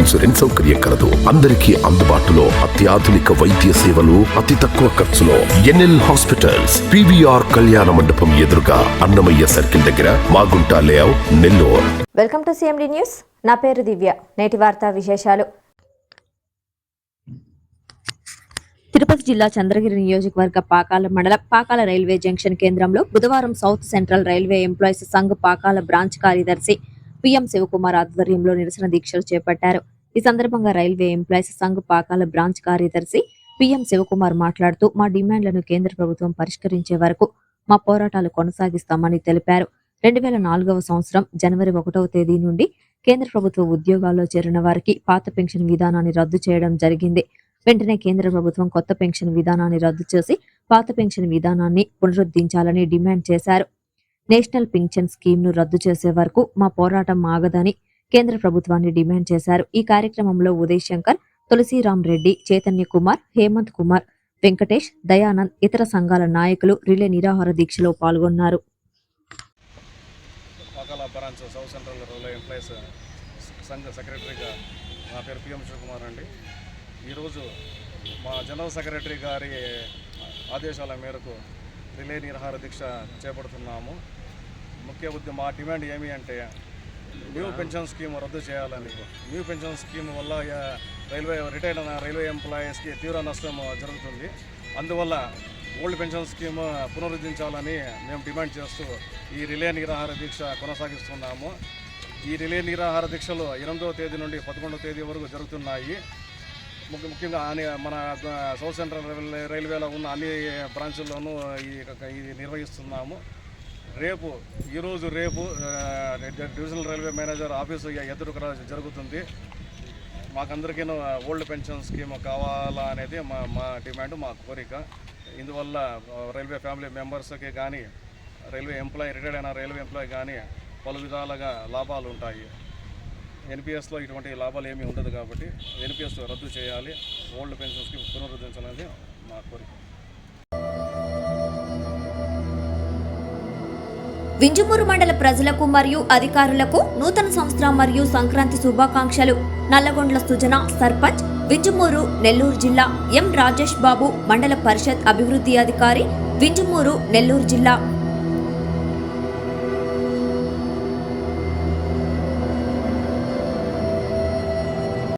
Insurance సౌకర్యం కలదు. అందరికీ అందుబాటులో అత్యాధునిక వైద్య సేవలు అతి తక్కువ ఖర్చులో ఎన్ఎల్ హాస్పిటల్స్ పివిఆర్ కళ్యాణ మండపం ఎదురుగా అన్నమయ్య సర్కిల్ దగ్గర Magunta layout Nellore. Welcome to CMD news. నా పేరు దివ్య. నేటి వార్తా విశేషాలు. తిరుపతి జిల్లా చంద్రగిరి నియోజకవర్గ పాకాల మండలం పాకాల రైల్వే జంక్షన్ కేంద్రంలో బుధవారం south central railway employees Sangh Pakala branch కార్యదర్శి పిఎం శివకుమార్ ఆధ్వర్యంలో నిరసన దీక్షలు చేపట్టారు. ఈ సందర్భంగా railway employees Sangh Pakala branch కార్యదర్శి పిఎం శివకుమార్ మాట్లాడుతూ మా డిమాండ్లను కేంద్ర ప్రభుత్వం పరిష్కరించే వరకు మా పోరాటాలు కొనసాగిస్తామని తెలిపారు. రెండు వేల నాలుగవ సంవత్సరం జనవరి ఒకటవ తేదీ నుండి కేంద్ర ప్రభుత్వ ఉద్యోగాల్లో చేరిన వారికి పాత పెన్షన్ విధానాన్ని రద్దు చేయడం జరిగింది. వెంటనే కేంద్ర ప్రభుత్వం కొత్త పెన్షన్ విధానాన్ని రద్దు చేసి పాత పెన్షన్ విధానాన్ని పునరుద్ధరించాలని డిమాండ్ చేశారు. నేషనల్ పింఛన్ స్కీమ్ను రద్దు చేసే వరకు మా పోరాటం ఆగదని కేంద్ర ప్రభుత్వాన్ని డిమాండ్ చేశారు. ఈ కార్యక్రమంలో ఉదయ్ శంకర్ తులసిరామ్ రెడ్డి చైతన్య కుమార్ హేమంత్ కుమార్ వెంకటేష్ దయానంద్ ఇతర సంఘాల నాయకులు రిలే నిరాహార దీక్షలో పాల్గొన్నారు. సెక్రటరీగా నా పేరు పిఎం శివకుమార్ అండి. ఈరోజు మా జనరల్ సెక్రటరీ గారి ఆదేశాల మేరకు రిలే నిరహార దీక్ష చేపడుతున్నాము. ముఖ్య ఉద్యమం మా డిమాండ్ ఏమి అంటే న్యూ పెన్షన్ స్కీమ్ రద్దు చేయాలని. న్యూ పెన్షన్ స్కీమ్ వల్ల రైల్వే రిటైర్డ్ అయిన రైల్వే ఎంప్లాయీస్కి తీవ్ర నష్టం జరుగుతుంది. అందువల్ల ఓల్డ్ పెన్షన్ స్కీమ్ పునరుద్ధరించాలని మేము డిమాండ్ చేస్తూ ఈ రిలే నిరాహార దీక్ష కొనసాగిస్తున్నాము. ఈ రిలే నిరాహార దీక్షలు ఎనిమిదవ తేదీ నుండి పదకొండవ తేదీ వరకు జరుగుతున్నాయి. ముఖ్య ముఖ్యంగా మన సౌత్ సెంట్రల్ రైల్వేలో ఉన్న అన్ని బ్రాంచుల్లోనూ ఈ నిర్వహిస్తున్నాము. రేపు ఈరోజు రేపు డివిజనల్ రైల్వే మేనేజర్ ఆఫీసు ఎదురు జరుగుతుంది. మాకందరికీ ఓల్డ్ పెన్షన్ స్కీమ్ కావాలా అనేది మా మా డిమాండ్ మా కోరిక. ఇందువల్ల రైల్వే ఫ్యామిలీ మెంబర్స్కి కానీ రైల్వే ఎంప్లాయీ రిటైర్డ్ అయిన రైల్వే ఎంప్లాయీ కానీ పలు విధాలుగా లాభాలు ఉంటాయి. ఎన్పిఎస్లో ఇటువంటి లాభాలు ఏమీ ఉండదు కాబట్టి ఎన్పిఎస్ రద్దు చేయాలి. ఓల్డ్ పెన్షన్ స్కీమ్ పునరుద్ధరించాలనేది మా కోరిక. వింజమూరు మండల ప్రజలకు మరియు అధికారులకు నూతన సంవత్సరం మరియు సంక్రాంతి శుభాకాంక్షలు. నల్లగొండ్ల సుజన సర్పంచ్ వింజమూరు నెల్లూరు జిల్లా ఎం రాజేష్ బాబు మండల పరిషత్ అభివృద్ధి అధికారి వింజమూరు నెల్లూరు జిల్లా